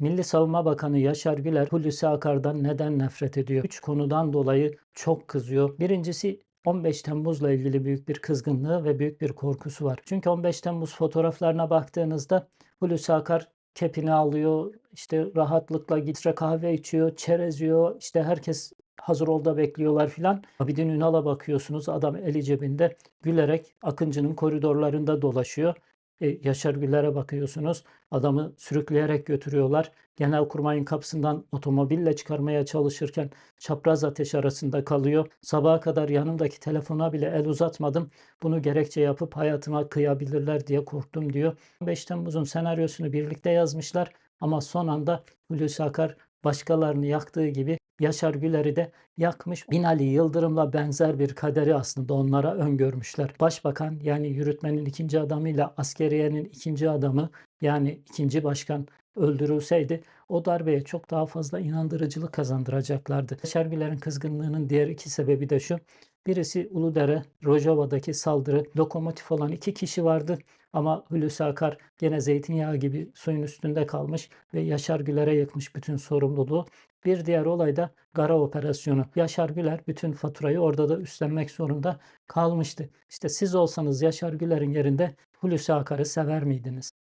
Milli Savunma Bakanı Yaşar Güler Hulusi Akar'dan neden nefret ediyor? Üç konudan dolayı çok kızıyor. Birincisi 15 Temmuz'la ilgili büyük bir kızgınlığı ve büyük bir korkusu var. Çünkü 15 Temmuz fotoğraflarına baktığınızda Hulusi Akar kepini alıyor, işte rahatlıkla gitre kahve içiyor, çerez yiyor, işte herkes hazır ol da bekliyorlar filan. Abidin Ünal'a bakıyorsunuz adam eli cebinde gülerek Akıncı'nın koridorlarında dolaşıyor. E, Yaşar Güler'e bakıyorsunuz adamı sürükleyerek götürüyorlar. Genelkurmay'ın kapısından otomobille çıkarmaya çalışırken çapraz ateş arasında kalıyor. Sabaha kadar yanımdaki telefona bile el uzatmadım. Bunu gerekçe yapıp hayatıma kıyabilirler diye korktum diyor. 5 Temmuz'un senaryosunu birlikte yazmışlar ama son anda Hulusi Akar başkalarını yaktığı gibi Yaşar Güler'i de yakmış. Binali Yıldırım'la benzer bir kaderi aslında onlara öngörmüşler. Başbakan yani yürütmenin ikinci adamıyla askeriyenin ikinci adamı yani ikinci başkan öldürülseydi o darbeye çok daha fazla inandırıcılık kazandıracaklardı. Yaşar Güler'in kızgınlığının diğer iki sebebi de şu. Birisi Uludere, Rojava'daki saldırı. Lokomotif olan iki kişi vardı ama Hulusi Akar gene zeytinyağı gibi suyun üstünde kalmış ve Yaşar Güler'e yıkmış bütün sorumluluğu. Bir diğer olay da Gara operasyonu. Yaşar Güler bütün faturayı orada da üstlenmek zorunda kalmıştı. İşte siz olsanız Yaşar Güler'in yerinde Hulusi Akar'ı sever miydiniz?